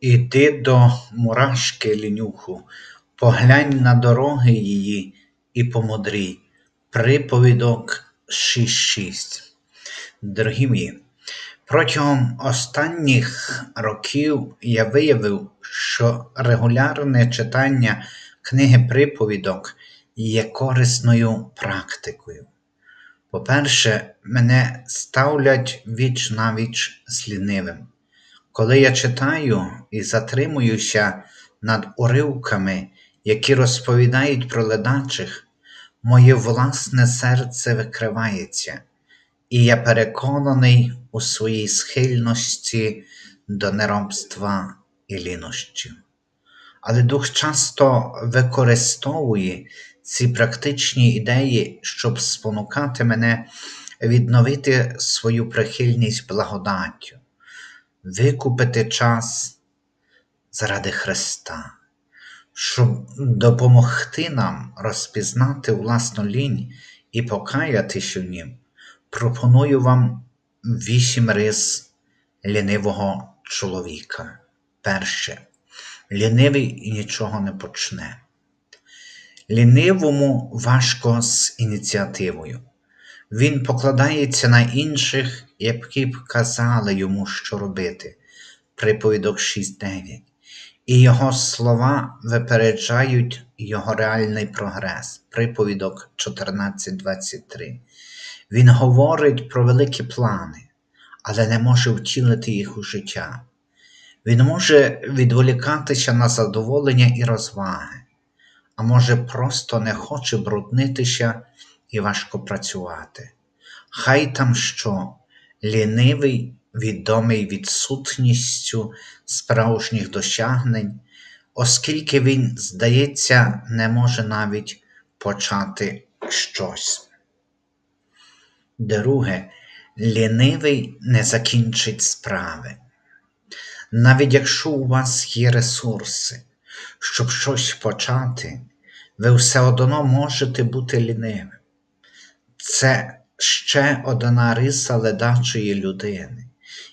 Іди до мурашки, лінюху, поглянь на дороги її і помудрій. Приповідок 6.6 Дорогі мої, протягом останніх років я виявив, що регулярне читання книги приповідок є корисною практикою. По-перше, мене ставлять віч навіч з лінивим. Коли я читаю і затримуюся над уривками, які розповідають про ледачих, моє власне серце викривається, і я переконаний у своїй схильності до неробства і лінощів. Але дух часто використовує ці практичні ідеї, щоб спонукати мене відновити свою прихильність благодаттю, викупити час заради Христа, щоб допомогти нам розпізнати власну лінь і покаятися в нім, пропоную вам вісім рис лінивого чоловіка. Перше. Лінивий нічого не почне. Лінивому важко з ініціативою. Він покладається на інших, які б казали йому, що робити. Приповідок 6.9. І його слова випереджають його реальний прогрес. Приповідок 14.23. Він говорить про великі плани, але не може втілити їх у життя. Він може відволікатися на задоволення і розваги, а може просто не хоче бруднитися і важко працювати. Хай там що, лінивий, відомий відсутністю справжніх досягнень, оскільки він, здається, не може навіть почати щось. Друге, лінивий не закінчить справи. Навіть якщо у вас є ресурси, щоб щось почати, ви все одно можете бути лінивим. Це ще одна риса ледачої людини,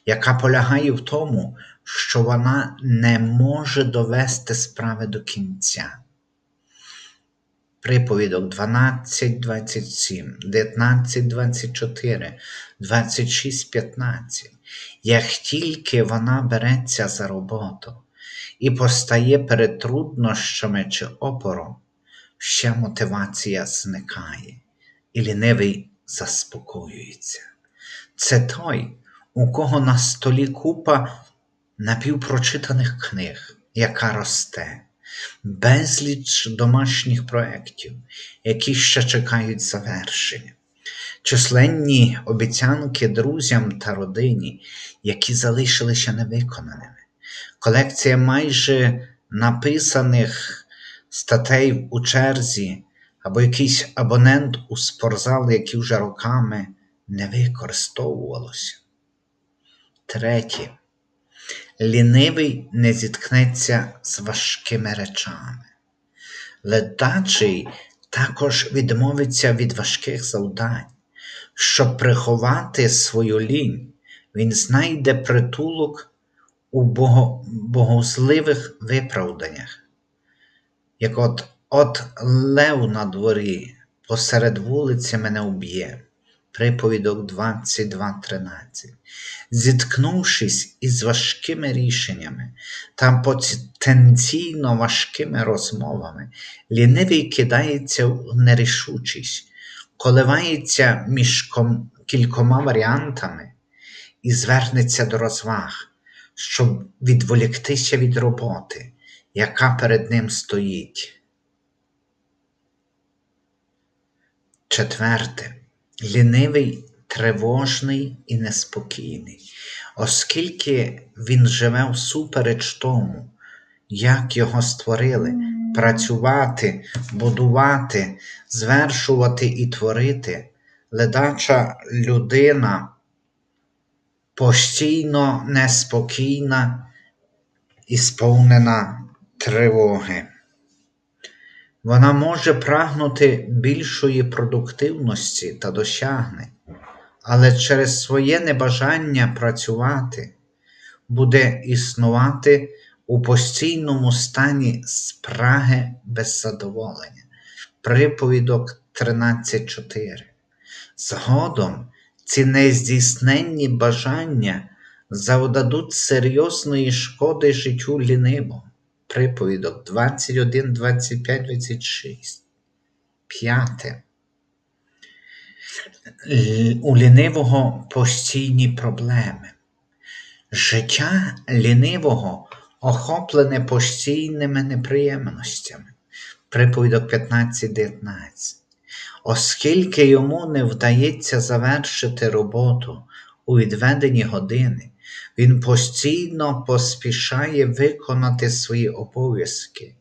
яка полягає в тому, що вона не може довести справи до кінця. Приповідок 12, 27, 19, 24, 26, 15. Як тільки вона береться за роботу і постає перед труднощами чи опором, вся мотивація зникає, і лінивий заспокоюється. Це той, у кого на столі купа напівпрочитаних книг, яка росте, безліч домашніх проєктів, які ще чекають завершення, численні обіцянки друзям та родині, які залишилися невиконаними, колекція майже написаних статей у черзі, або якийсь абонент у спортзал, який вже роками не використовувалося. Третє. Лінивий не зіткнеться з важкими речами. Ледачий також відмовиться від важких завдань. Щоб приховати свою лінь, він знайде притулок у бого... богозливих виправданнях, як от от лев на дворі посеред вулиці мене уб'є. Приповідок 22.13. Зіткнувшись із важкими рішеннями та потенційно важкими розмовами, лінивий кидається в нерішучість, коливається між кількома варіантами і звернеться до розваг, щоб відволіктися від роботи, яка перед ним стоїть. Четверте. Лінивий, тривожний і неспокійний, оскільки він живе всупереч тому, як його створили, працювати, будувати, звершувати і творити, ледача людина постійно неспокійна і сповнена тривоги. Вона може прагнути більшої продуктивності та досягнень, але через своє небажання працювати буде існувати у постійному стані спраги без задоволення. Приповідок 13.4. Згодом ці нездійсненні бажання завдадуть серйозної шкоди життю лінивого. Приповідок 21, 25, 26. П'яте. У лінивого постійні проблеми. Життя лінивого охоплене постійними неприємностями. Приповідок 15-19. Оскільки йому не вдається завершити роботу у відведені години, він постійно поспішає виконати свої обов'язки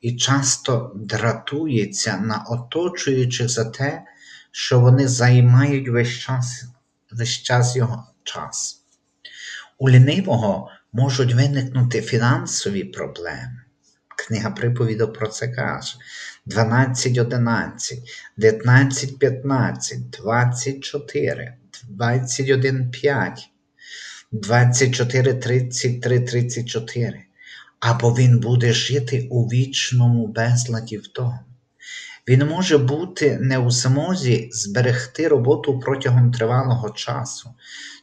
і часто дратується на оточуючих за те, що вони займають весь час, весь час його час. У лінивого можуть виникнути фінансові проблеми. Книга приповідок про це каже. 12.11, 19.15, 24, 21.5, 24.33-34. Або він буде жити у вічному безладі вдома. Він може бути не у змозі зберегти роботу протягом тривалого часу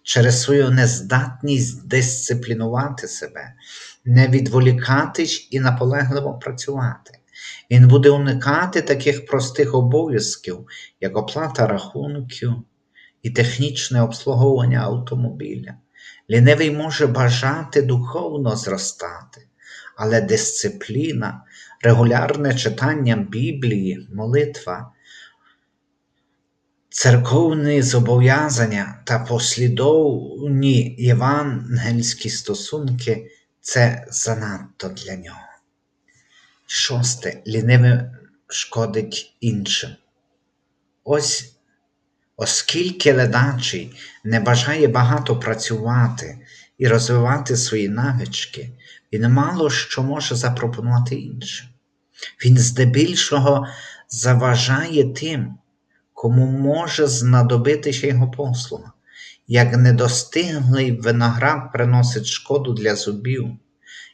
через свою нездатність дисциплінувати себе, не відволікатись і наполегливо працювати. Він буде уникати таких простих обов'язків, як оплата рахунків і технічне обслуговування автомобіля. Лінивий може бажати духовно зростати, але дисципліна, регулярне читання Біблії, молитва, церковні зобов'язання та послідовні євангельські стосунки це занадто для нього. Шосте. Ліниве шкодить іншим. Ось оскільки ледачий не бажає багато працювати і розвивати свої навички, він мало що може запропонувати іншим. Він здебільшого заважає тим, кому може знадобитися його послуга, як недостиглий виноград приносить шкоду для зубів,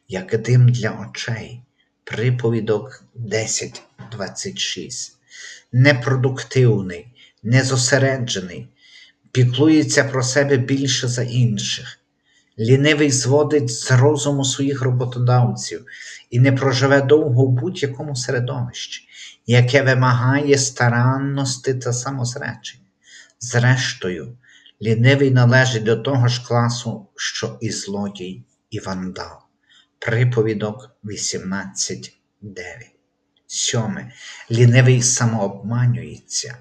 як дим для очей. Приповідок 10.26. Непродуктивний, незосереджений, піклується про себе більше за інших. Лінивий зводить з розуму своїх роботодавців і не проживе довго в будь-якому середовищі, яке вимагає старанності та самозречення. Зрештою, лінивий належить до того ж класу, що і злодій, і вандал. Приповідок 18.9. Сьоме. Лінивий самообманюється.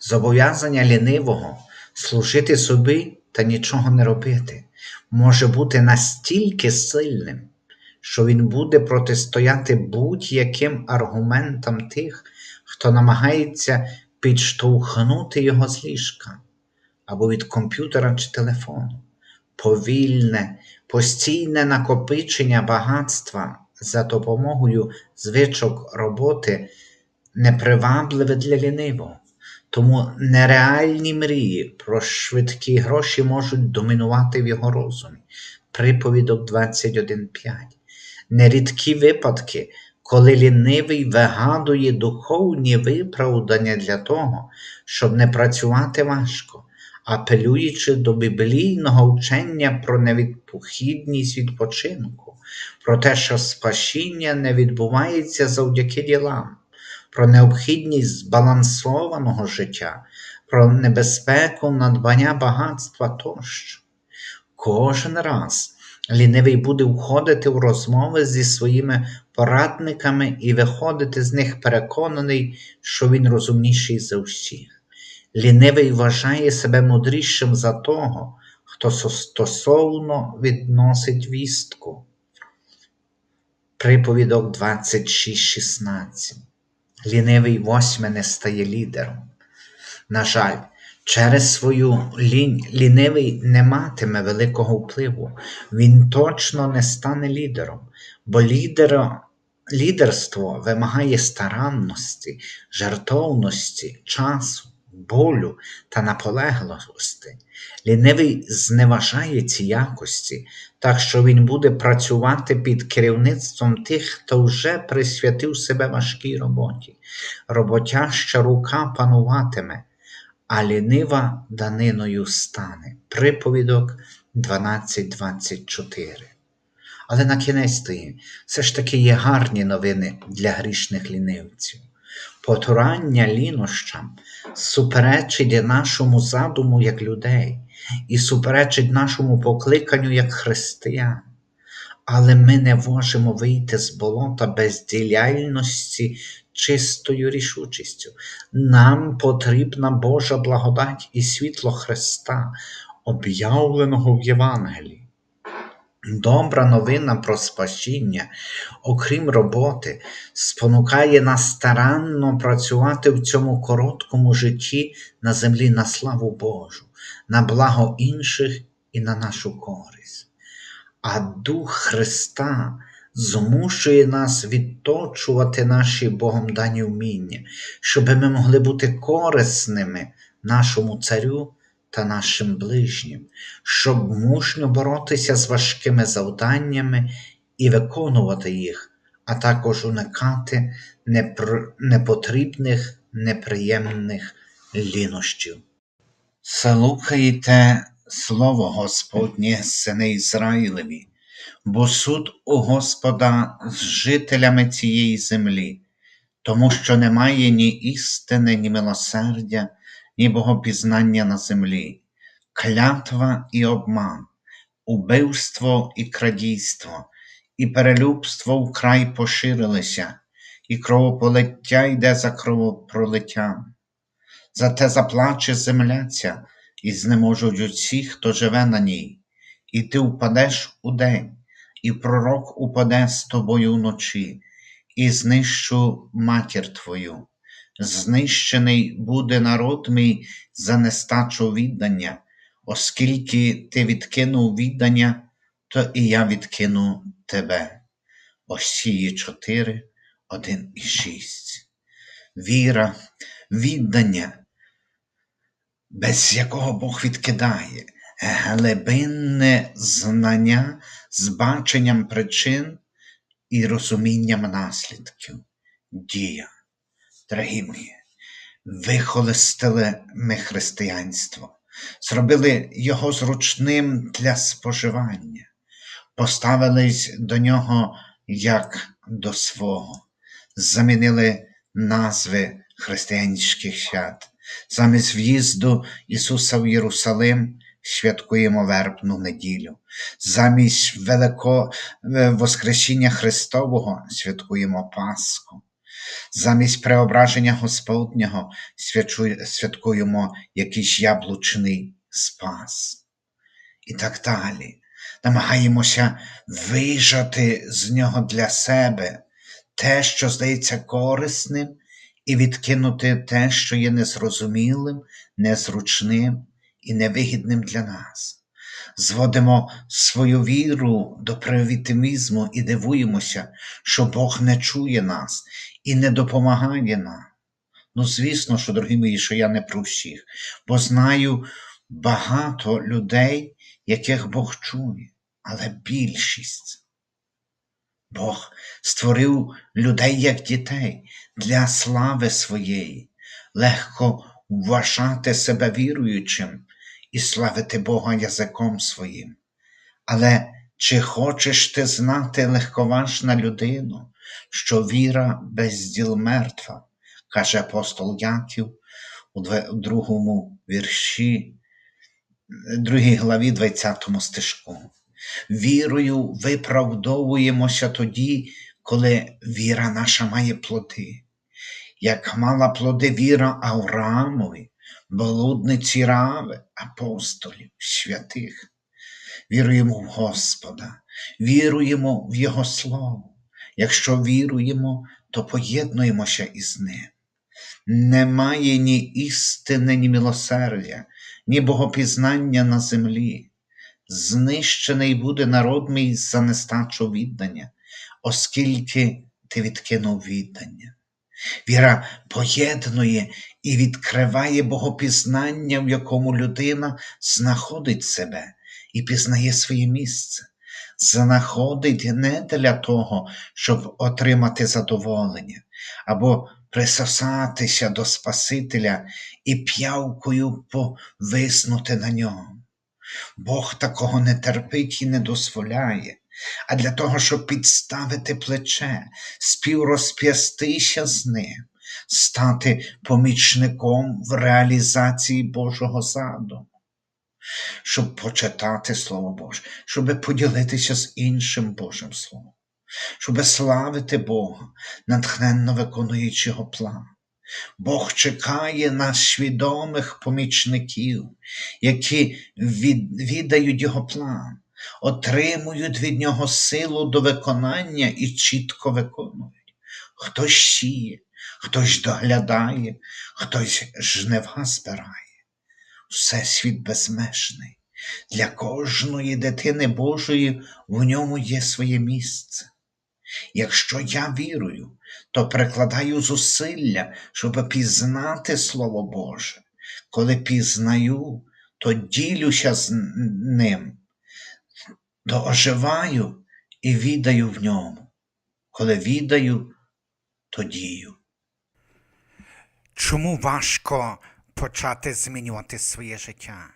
Зобов'язання лінивого служити собі та нічого не робити може бути настільки сильним, що він буде протистояти будь-яким аргументам тих, хто намагається підштовхнути його з ліжка або від комп'ютера чи телефону. Повільне, постійне накопичення багатства за допомогою звичок роботи непривабливе для лінивого. Тому нереальні мрії про швидкі гроші можуть домінувати в його розумі. Приповідок 21.5. Нерідкі випадки, коли лінивий вигадує духовні виправдання для того, щоб не працювати важко, апелюючи до біблійного вчення про невідпохідність відпочинку, про те, що спасіння не відбувається завдяки ділам про необхідність збалансованого життя, про небезпеку надбання багатства тощо. Кожен раз лінивий буде входити в розмови зі своїми порадниками і виходити з них переконаний, що він розумніший за всіх. Лінивий вважає себе мудрішим за того, хто стосовно відносить вістку. Приповідок 26.16 Лінивий восьме не стає лідером. На жаль, через свою лінь лінивий не матиме великого впливу, він точно не стане лідером, бо лідера, лідерство вимагає старанності, жертовності, часу, болю та наполегливості. Лінивий зневажає ці якості так що він буде працювати під керівництвом тих, хто вже присвятив себе важкій роботі. Роботяща рука пануватиме, а лінива даниною стане. Приповідок 12.24. Але на кінець все ж таки є гарні новини для грішних лінивців. Потурання лінощам суперечить нашому задуму як людей і суперечить нашому покликанню як християн. Але ми не можемо вийти з болота бездіяльності чистою рішучістю. Нам потрібна Божа благодать і світло Христа, об'явленого в Євангелії. Добра новина про спасіння, окрім роботи, спонукає нас старанно працювати в цьому короткому житті на землі на славу Божу, на благо інших і на нашу користь. А Дух Христа змушує нас відточувати наші Богом дані вміння, щоб ми могли бути корисними нашому царю та нашим ближнім, щоб мужньо боротися з важкими завданнями і виконувати їх, а також уникати непотрібних, неприємних лінощів. Слухайте слово Господнє, сини Ізраїлеві, бо суд у Господа з жителями цієї землі, тому що немає ні істини, ні милосердя, ні богопізнання на землі, клятва і обман, убивство і крадійство, і перелюбство вкрай поширилися, і кровополиття йде за кровопролиттям. Зате заплаче земля ця, і знеможуть усі, хто живе на ній, і ти впадеш удень, і пророк упаде з тобою вночі, і знищу матір твою. Знищений буде народ мій за нестачу віддання, оскільки ти відкинув віддання, то і я відкину тебе. Осії 4, 1 і 6. Віра, віддання, без якого Бог відкидає, глибинне знання з баченням причин і розумінням наслідків. Дія. Дорогі мої, вихолестили ми християнство, зробили його зручним для споживання, поставились до нього як до свого, замінили назви християнських свят. Замість в'їзду Ісуса в Єрусалим святкуємо вербну неділю. Замість Великого Воскресіння Христового святкуємо Пасху. Замість преображення Господнього святкуємо якийсь яблучний спас. І так далі. Намагаємося вижати з нього для себе те, що здається корисним, і відкинути те, що є незрозумілим, незручним і невигідним для нас. Зводимо свою віру до привітимізму і дивуємося, що Бог не чує нас і не допомагає нам. Ну, звісно, що, дорогі мої, що я не про всіх, бо знаю багато людей, яких Бог чує, але більшість. Бог створив людей як дітей для слави своєї, легко вважати себе віруючим і славити Бога язиком своїм. Але чи хочеш ти знати легковажна людину, що віра без діл мертва, каже апостол Яків у другому вірші, другій главі 20 стишку. Вірою виправдовуємося тоді, коли віра наша має плоди. Як мала плоди віра Авраамові, блудниці Рави, апостолів, святих. Віруємо в Господа, віруємо в Його Слово. Якщо віруємо, то поєднуємося із Ним. Немає ні істини, ні милосердя, ні богопізнання на землі. Знищений буде народ мій за нестачу віддання, оскільки ти відкинув віддання. Віра поєднує і відкриває богопізнання, в якому людина знаходить себе і пізнає своє місце. знаходить не для того, щоб отримати задоволення або присосатися до Спасителя і п'явкою повиснути на ньому. Бог такого не терпить і не дозволяє, а для того, щоб підставити плече, співрозп'ястися з ним, стати помічником в реалізації Божого задуму, щоб почитати Слово Боже, щоб поділитися з іншим Божим Словом, щоб славити Бога, натхненно виконуючи його план. Бог чекає на свідомих помічників, які від- віддають його план, отримують від нього силу до виконання і чітко виконують. Хтось сіє, хтось доглядає, хтось жнива збирає. Всесвіт безмежний. Для кожної дитини Божої в ньому є своє місце. Якщо я вірую, то прикладаю зусилля, щоб пізнати Слово Боже. Коли пізнаю, то ділюся з ним, то оживаю і віддаю в ньому. Коли віддаю, то дію. Чому важко почати змінювати своє життя?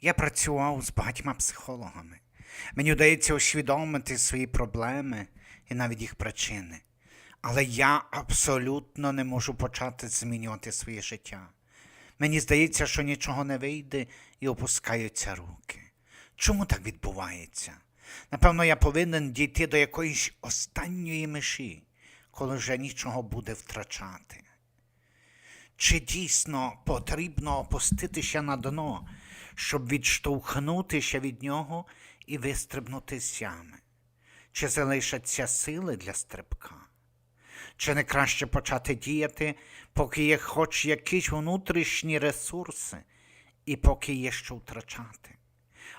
Я працював з багатьма психологами. Мені вдається усвідомити свої проблеми і навіть їх причини. Але я абсолютно не можу почати змінювати своє життя. Мені здається, що нічого не вийде і опускаються руки. Чому так відбувається? Напевно, я повинен дійти до якоїсь останньої межі, коли вже нічого буде втрачати. Чи дійсно потрібно опуститися на дно, щоб відштовхнутися від нього і вистрибнути з ями? Чи залишаться сили для стрибка? Чи не краще почати діяти, поки є хоч якісь внутрішні ресурси, і поки є що втрачати?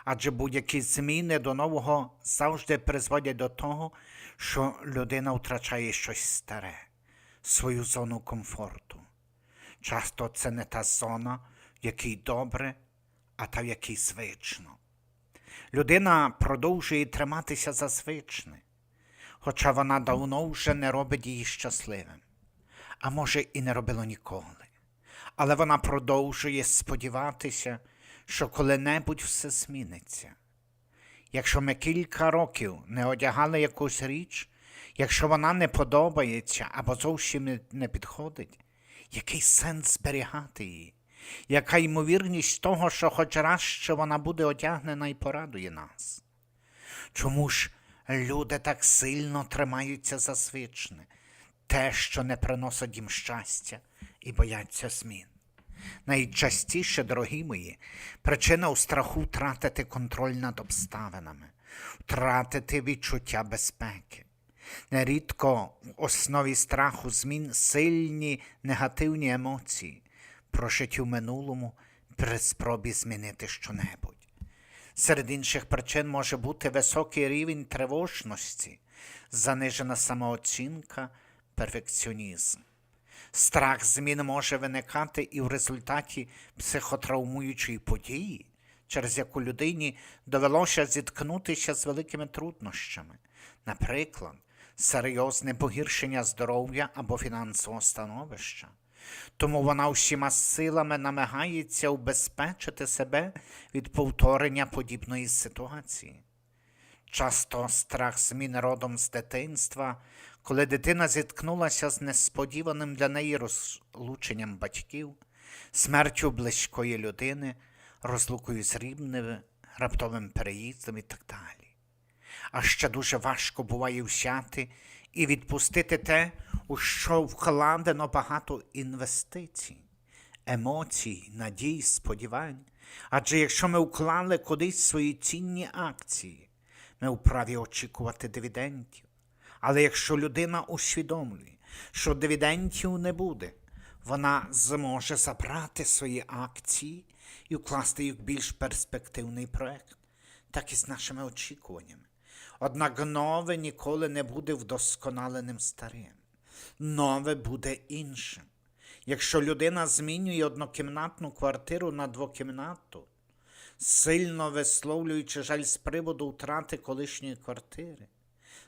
Адже будь-які зміни до нового завжди призводять до того, що людина втрачає щось старе, свою зону комфорту. Часто це не та зона, в якій добре, а та, в якій звично. Людина продовжує триматися за звичне, хоча вона давно вже не робить її щасливим, а може і не робила ніколи. Але вона продовжує сподіватися, що коли-небудь все зміниться. Якщо ми кілька років не одягали якусь річ, якщо вона не подобається або зовсім не- підходить, який сенс зберігати її? Яка ймовірність того, що хоч раз ще вона буде одягнена і порадує нас? Чому ж люди так сильно тримаються за звичне, те, що не приносить їм щастя і бояться змін? Найчастіше, дорогі мої, причина у страху втратити контроль над обставинами, втратити відчуття безпеки. Нерідко в основі страху змін сильні негативні емоції, прожиті в минулому при спробі змінити щонебудь. Серед інших причин може бути високий рівень тривожності, занижена самооцінка, перфекціонізм. Страх змін може виникати і в результаті психотравмуючої події, через яку людині довелося зіткнутися з великими труднощами, наприклад, серйозне погіршення здоров'я або фінансового становища. Тому вона всіма силами намагається убезпечити себе від повторення подібної ситуації. Часто страх змін родом з дитинства, коли дитина зіткнулася з несподіваним для неї розлученням батьків, смертю близької людини, розлукою з рівними, раптовим переїздом і так далі. А ще дуже важко буває взяти і відпустити те, у що вкладено багато інвестицій, емоцій, надій, сподівань. Адже якщо ми вклали кудись свої цінні акції, ми вправі очікувати дивідендів. Але якщо людина усвідомлює, що дивідендів не буде, вона зможе забрати свої акції і вкласти їх в більш перспективний проект, так і з нашими очікуваннями. Однак нове ніколи не буде вдосконаленим старим. Нове буде іншим. Якщо людина змінює однокімнатну квартиру на двокімнатну, сильно висловлюючи жаль з приводу втрати колишньої квартири.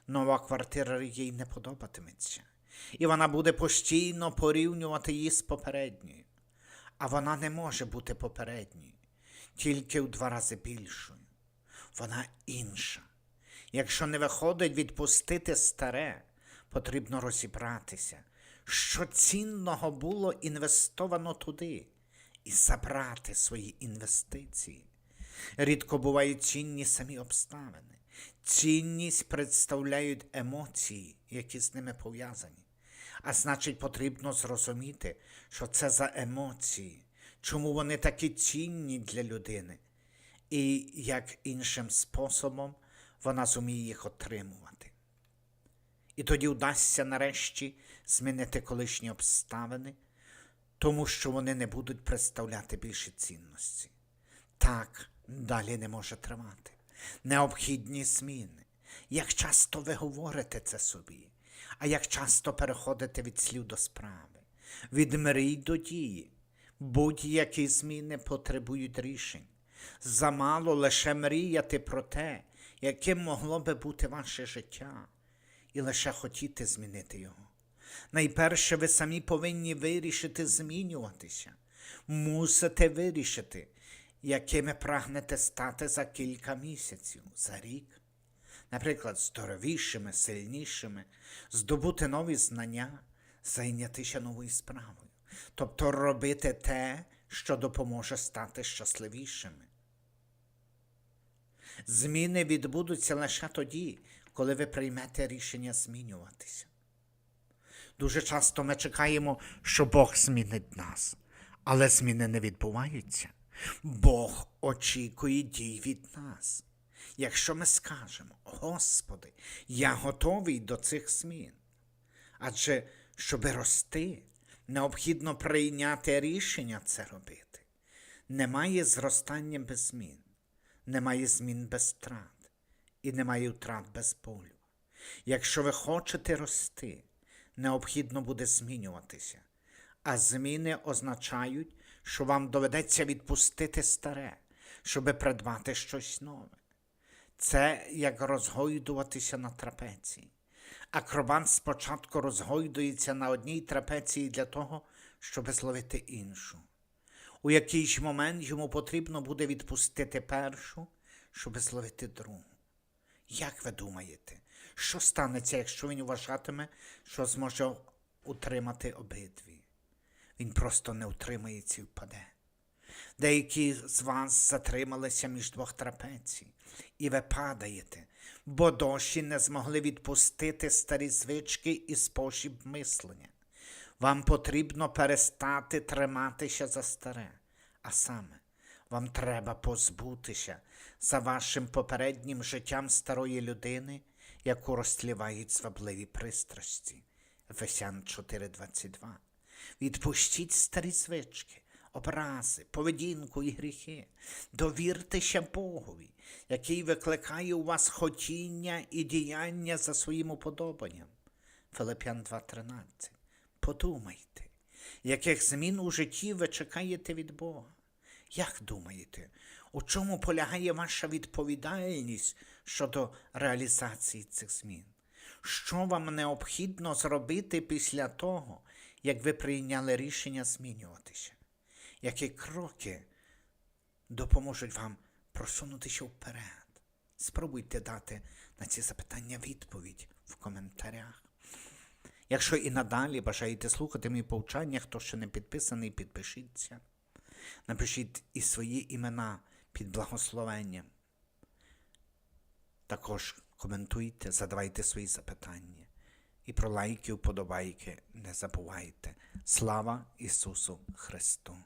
Нова квартира їй не подобатиметься, і вона буде постійно порівнювати її з попередньою. А вона не може бути попередньою, тільки в два рази більшою. Вона інша. Якщо не виходить відпустити старе, потрібно розібратися, що цінного було інвестовано туди, і забрати свої інвестиції. Рідко бувають цінні самі обставини. Цінність представляють емоції, які з ними пов'язані. А значить, потрібно зрозуміти, що це за емоції, чому вони такі цінні для людини, і як іншим способом вона зуміє їх отримувати. І тоді вдасться нарешті змінити колишні обставини, тому що вони не будуть представляти більше цінності. Так далі не може тривати. Необхідні зміни. Як часто ви говорите це собі, а як часто переходите від слів до справи, від мрій до дії. Будь-які зміни потребують рішень. Замало лише мріяти про те, яким могло би бути ваше життя, і лише хотіти змінити його. Найперше ви самі повинні вирішити змінюватися. Мусите вирішити, якими прагнете стати за кілька місяців, за рік. Наприклад, здоровішими, сильнішими, здобути нові знання, зайнятися новою справою. Тобто робити те, що допоможе стати щасливішими. Зміни відбудуться лише тоді, коли ви приймете рішення змінюватися. Дуже часто ми чекаємо, що Бог змінить нас, але зміни не відбуваються. Бог очікує дій від нас. Якщо ми скажемо, Господи, я готовий до цих змін. Адже, щоби рости, необхідно прийняти рішення це робити. Немає зростання без змін, немає змін без втрат, і немає втрат без болю. Якщо ви хочете рости, необхідно буде змінюватися, а зміни означають, що вам доведеться відпустити старе, щоби придбати щось нове. Це як розгойдуватися на трапеції. Акробат спочатку розгойдується на одній трапеції для того, щоб зловити іншу. У якийсь момент йому потрібно буде відпустити першу, щоб зловити другу. Як ви думаєте, що станеться, якщо він вважатиме, що зможе утримати обидві? Він просто не утримається і впаде. Деякі з вас затрималися між двох трапецій, і ви падаєте, бо дощі не змогли відпустити старі звички і спосіб мислення. Вам потрібно перестати триматися за старе, а саме, вам треба позбутися за вашим попереднім життям старої людини, яку розтлівають звабливі пристрасті. Ефесян 4.22. Відпустіть старі звички, образи, поведінку і гріхи. Довіртеся Богові, який викликає у вас хотіння і діяння за своїм уподобанням. Филип'ян 2.13. Подумайте, яких змін у житті ви чекаєте від Бога? Як думаєте, у чому полягає ваша відповідальність щодо реалізації цих змін? Що вам необхідно зробити після того, як ви прийняли рішення змінюватися? Які кроки допоможуть вам просунутися вперед? Спробуйте дати на ці запитання відповідь в коментарях. Якщо і надалі бажаєте слухати мої повчання, хто ще не підписаний, підпишіться. Напишіть і свої імена під благословенням. Також коментуйте, задавайте свої запитання. І про лайки, вподобайки не забувайте. Слава Ісусу Христу!